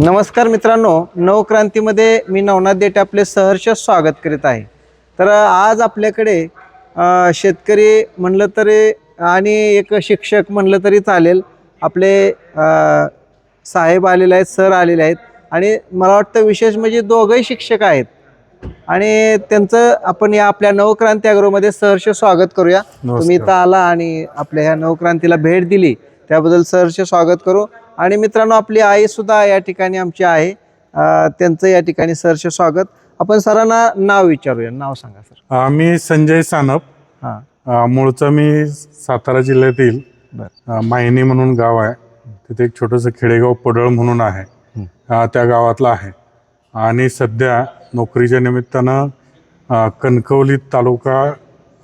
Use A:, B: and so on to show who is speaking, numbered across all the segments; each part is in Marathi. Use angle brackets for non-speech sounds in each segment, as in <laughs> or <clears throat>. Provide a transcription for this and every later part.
A: नमस्कार मित्रांनो नवक्रांतीमध्ये मी नवनाथ देठे आपले सहर्ष स्वागत करीत आहे. तर आज आपल्याकडे शेतकरी म्हणलं तरी आणि एक शिक्षक म्हणलं तरी चालेल. आपले साहेब आलेले आहेत सर आलेले आहेत आणि मला वाटतं विशेष म्हणजे दोघंही शिक्षक आहेत. आणि त्यांचं आपण या आपल्या नवक्रांती अग्रोमध्ये सहर्ष स्वागत करूया. तुम्ही इथं आला आणि आपल्या ह्या नवक्रांतीला भेट दिली. त्याबद्दल सहर्ष स्वागत करू. आणि मित्रांनो आपली आई सुद्धा या ठिकाणी आमची आहे. त्यांचं या ठिकाणी सहर्ष स्वागत. आपण सरांना नाव विचारूया. नाव सांगा सर.
B: मी संजय सानप.
A: हां.
B: मूळचं मी सातारा जिल्ह्यातील मायनी म्हणून गाव आहे. तिथे एक छोटंसं खेडेगाव पडळ म्हणून आहे. त्या गावातलं आहे. आणि सध्या नोकरीच्या निमित्तानं कणकवली तालुका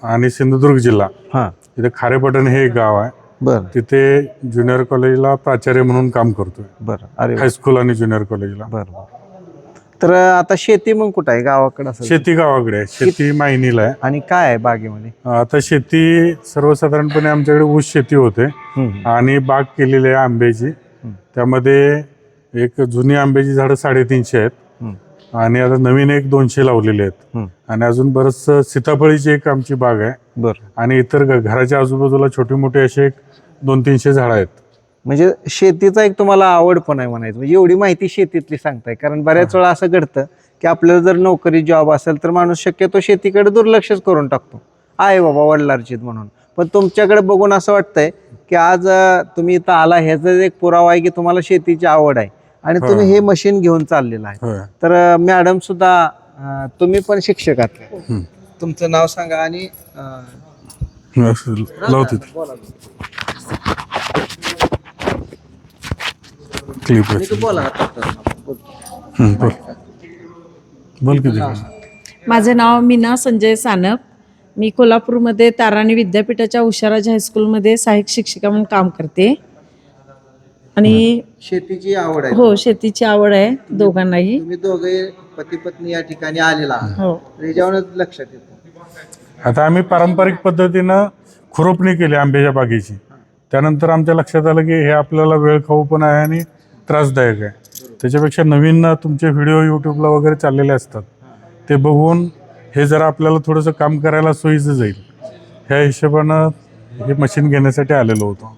B: आणि सिंधुदुर्ग जिल्हा.
A: हां.
B: तिथे खारेपटण हे एक गाव आहे.
A: बरं.
B: तिथे ज्युनियर कॉलेजला प्राचार्य म्हणून काम करतोय.
A: बरं. अरे वा.
B: हायस्कूल आणि ज्युनियर कॉलेजला.
A: बरं बरं. तर आता शेती मग कुठं आहे? गावाकडं असेल
B: शेती गावाकडे आहे. शेती मायनीला आहे.
A: आणि काय आहे बागेमध्ये?
B: आता शेती सर्वसाधारणपणे आमच्याकडे ऊस शेती होते.
A: हम्म.
B: आणि बाग केलेली आहे आंब्याची. त्यामध्ये एक जुनी आंब्याची झाडं साडेतीनशे आहेत.
A: हम्म.
B: आणि आता नवीन एक दोनशे लावलेले आहेत. आणि अजून बरंच सीताफळीची एक आमची बाग आहे.
A: बरं.
B: आणि इतर घराच्या आजूबाजूला छोटे मोठे असे एक दोन तीनशे झाडं आहेत.
A: म्हणजे शेतीचा एक तुम्हाला आवड पण आहे म्हणायचं. म्हणजे एवढी माहिती शेतीतली सांगताय. कारण बऱ्याच वेळा असं घडतं की आपल्याला जर नोकरी जॉब असेल तर माणूस शक्यतो शेतीकडे दुर्लक्षच करून टाकतो. आहे बाबा वडिलार्जित म्हणून. पण तुमच्याकडे बघून असं वाटतंय की आज तुम्ही इथं आला ह्याचा एक पुरावा आहे की तुम्हाला शेतीची आवड आहे. आणि तुम्ही हे मशीन घेऊन चाललेलं आहे. तर मॅडम सुद्धा तुम्ही पण शिक्षक आहात. तुमचं नाव सांगा आणि बोला.
C: माझं नाव मीना संजय सानप. मी कोल्हापूरमध्ये ताराणी विद्यापीठाच्या उषाराज हायस्कूलमध्ये सहाय्यक शिक्षिका म्हणून काम करते. आणि
A: शेतीची आवड आहे
C: हो शेतीची आवड आहे दोघांनाही.
A: तुम्ही दोघे पती पत्नी या ठिकाणी आलेला आहात.
C: हो.
A: त्याच्यावरच लक्षात येतं
B: आता आम्ही पारंपरिक पद्धतीनं खुरपणी केली आंब्याच्या बागेची. त्यानंतर आमच्या लक्षात आलं की हे आपल्याला वेळ खाऊ पण आहे आणि त्रासदायक आहे. त्याच्यापेक्षा नवीन तुमचे व्हिडिओ यूट्यूबला वगैरे चाललेले असतात. ते बघून हे जरा आपल्याला थोडंसं काम करायला सोयीचं जाईल. ह्या हिशोबानं हे मशीन घेण्यासाठी आलेलो होतो.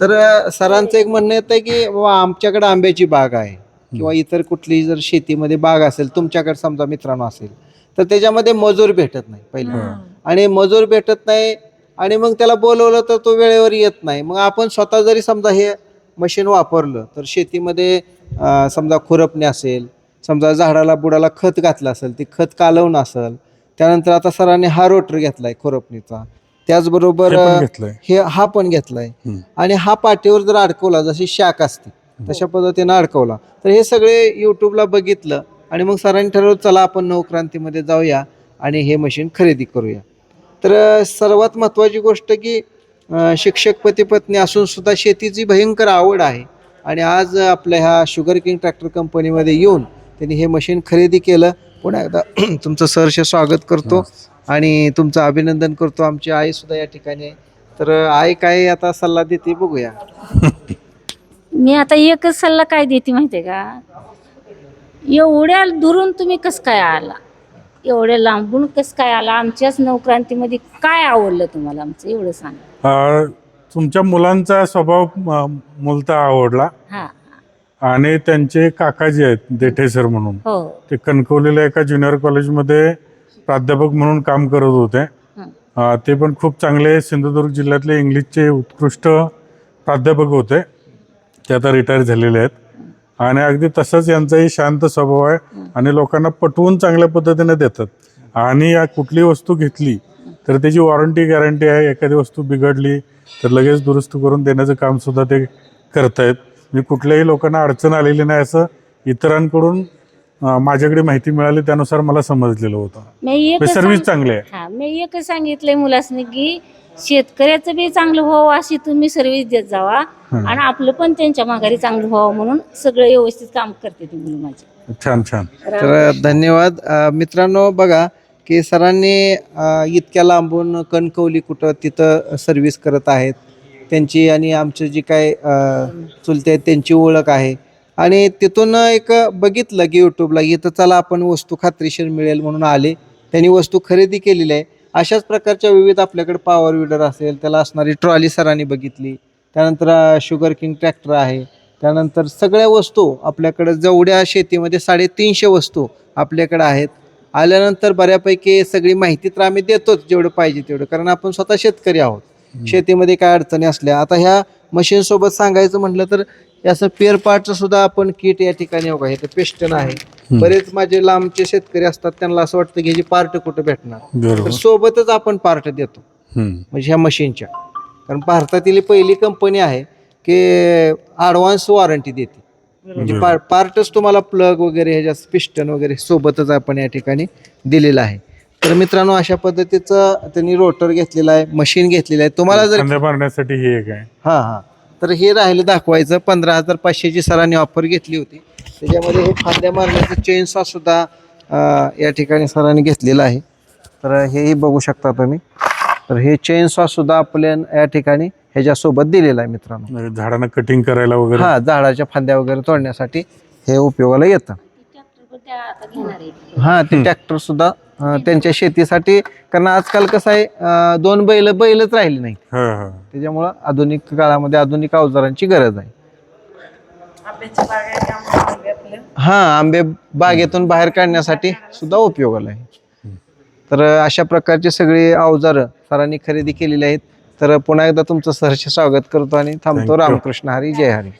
A: तर सरांचं एक म्हणणं येतं की बाबा आमच्याकडे आंब्याची बाग आहे. किंवा इतर कुठली जर शेतीमध्ये बाग असेल तुमच्याकडे समजा मित्रांनो असेल तर त्याच्यामध्ये मजूर भेटत नाही पहिलं आणि मजूर भेटत नाही आणि मग त्याला बोलवलं तर तो वेळेवर येत नाही. मग आपण स्वतः जरी समजा हे मशीन वापरलं तर शेतीमध्ये समजा खुरपणे असेल समजा झाडाला बुडाला खत घातलं असेल ते खत कालवणं असेल त्यानंतर आता सरांनी हा रोटर घेतलाय खुरपणीचा. त्याचबरोबर
B: हे पण
A: अ,
B: घेतलंय.
A: हे हा पण घेतलाय.
B: हम्म.
A: आणि हा पाठीवर जर अडकवला जशी शाक असते तशा पद्धतीनं अडकवला. तर हे सगळे यूट्यूबला बघितलं आणि मग सरांनी ठरवलं चला आपण नवक्रांतीमध्ये जाऊया आणि हे मशीन खरेदी करूया. तर अ, सर्वात महत्त्वाची गोष्ट की अ, शिक्षक पती पत्नी असून सुद्धा शेतीची भयंकर आवड आहे. आणि आज आपल्या ह्या शुगर किंग ट्रॅक्टर कंपनीमध्ये येऊन त्यांनी हे मशीन खरेदी केलं. पुन्हा एकदा <clears throat> तुमचं सहर्ष स्वागत करतो आणि तुमचं अभिनंदन करतो आमची आई सुद्धा या ठिकाणी. आहे तर आई काय आता सल्ला देते बघूया. <laughs>
D: मी आता एकच सल्ला काय देते माहितीये का? एवढ्या दुरून तुम्ही कस काय आला? एवढ्या लांबून कस काय आला? आमच्याच नवक्रांतीमध्ये काय आवडलं तुम्हाला आमचं? एवढं सांगा.
B: अ, तुमच्या मुलांचा स्वभाव म- मूलतः आवडला.
D: हा.
B: आणि त्यांचे काका जे आहेत देठे सर म्हणून
D: हो.
B: ते कणकवलीला एका ज्युनियर कॉलेजमध्ये प्राध्यापक म्हणून काम करत होते. अ, ते पण खूप चांगले सिंधुदुर्ग जिल्ह्यातले इंग्लिशचे उत्कृष्ट प्राध्यापक होते. ते आता रिटायर झालेले आहेत. आणि अगदी तसंच यांचाही शांत स्वभाव आहे आणि लोकांना पटवून चांगल्या पद्धतीने देतात. आणि या कुठली वस्तू घेतली तर त्याची वॉरंटी गॅरंटी आहे. एखादी वस्तू बिघडली तर लगेच दुरुस्त करून देण्याचं काम सुद्धा ते करतायत. मी कुठल्याही लोकांना अडचण आलेली नाही असं इतरांकडून माझ्याकडे माहिती मिळाली त्यानुसार मला समजलेलं होतं.
D: मी एकच
B: सर्व्हिस चांगली आहे.
D: हा मी एकच सांगितलंय मुलासनी की शेतकऱ्याचं बी चांगलं व्हावं अशी तुम्ही सर्व्हिस देत जावा. आणि आपलं पण त्यांच्या माघारी चांगलं व्हावं म्हणून सगळं व्यवस्थित काम करते ती मुलं माझी.
B: छान छान.
A: तर धन्यवाद. मित्रांनो बघा की सरांनी इतक्या लांबून कणकवली कुठं तिथं सर्व्हिस करत आहेत. त्यांची आणि आमचं जी काय चुलते आहेत त्यांची ओळख आहे. आणि तिथून एक बघितलं की यूट्यूबला इथं चला आपण वस्तू खात्रीशीर मिळेल म्हणून आले. त्यांनी वस्तू खरेदी केलेली आहे. अशाच प्रकारच्या विविध आपल्याकडे पॉवर विडर असेल त्याला असणारी ट्रॉली सरांनी बघितली. त्यानंतर शुगर किंग ट्रॅक्टर आहे. त्यानंतर सगळ्या वस्तू आपल्याकडं जेवढ्या शेतीमध्ये साडेतीनशे वस्तू आपल्याकडं आहेत. आल्यानंतर बऱ्यापैकी सगळी माहिती तर आम्ही देतोच जेवढं पाहिजे तेवढं. कारण आपण स्वतः शेतकरी आहोत. शेतीमध्ये काय अडचणी असल्या आता ह्या मशीन सोबत सांगायचं म्हटलं तर याचं पेअर पार्टचं सुद्धा आपण किट या ठिकाणी बघा हे पिस्टन आहे. बरेच माझे लांबचे शेतकरी असतात त्यांना असं वाटतं की ह्याची पार्ट कुठं भेटणार. तर सोबतच आपण पार्ट देतो. म्हणजे ह्या मशीनच्या कारण भारतातील ही पहिली कंपनी आहे की ॲडव्हान्स वॉरंटी देते. म्हणजे पार पार्टच तुम्हाला प्लग वगैरे ह्याच्या पिस्टन वगैरे सोबतच आपण या ठिकाणी दिलेलं आहे. तर मित्रांनो अशा पद्धतीचं त्यांनी रोटर घेतलेला आहे मशीन घेतलेलं आहे. तुम्हाला जर
B: कांद्या मारण्यासाठी ही एक आहे.
A: हां हां. तर हे राहिलं दाखवायचं. पंधरा हजार पाचशेची सरांनी ऑफर घेतली होती. त्याच्यामध्ये हे फांद्या मारण्याचं चेनसा सुद्धा अं, या ठिकाणी सरांनी घेतलेलं आहे. तर हेही बघू शकता तुम्ही. तर हे चेनसॉ सुद्धा आपल्या या ठिकाणी ह्याच्यासोबत दिलेलं आहे मित्रांनो.
B: म्हणजे झाडांना कटिंग करायला वगैरे?
A: हा झाडाच्या फांद्या वगैरे तोडण्यासाठी हे उपयोगाला येतं.
D: ट्रॅक्टर पण त्या आता घेणार आहे.
A: हा ते ट्रॅक्टर सुद्धा त्यांच्या शेतीसाठी कारण आजकाल कसं आहे दोन बैल बैलच राहिले नाही
B: हा हा.
A: त्याच्यामुळं आधुनिक काळामध्ये आधुनिक अवजारांची गरज आहे. हा आंबे बागेतून बाहेर काढण्यासाठी सुद्धा उपयोगाला आहे. तर अशा प्रकारचे सगळे अवजार सरांनी खरेदी केलेली आहेत. तर पुन्हा एकदा तुमचं सहर्ष स्वागत करतो आणि थांबतो. रामकृष्ण हरी जय हरी.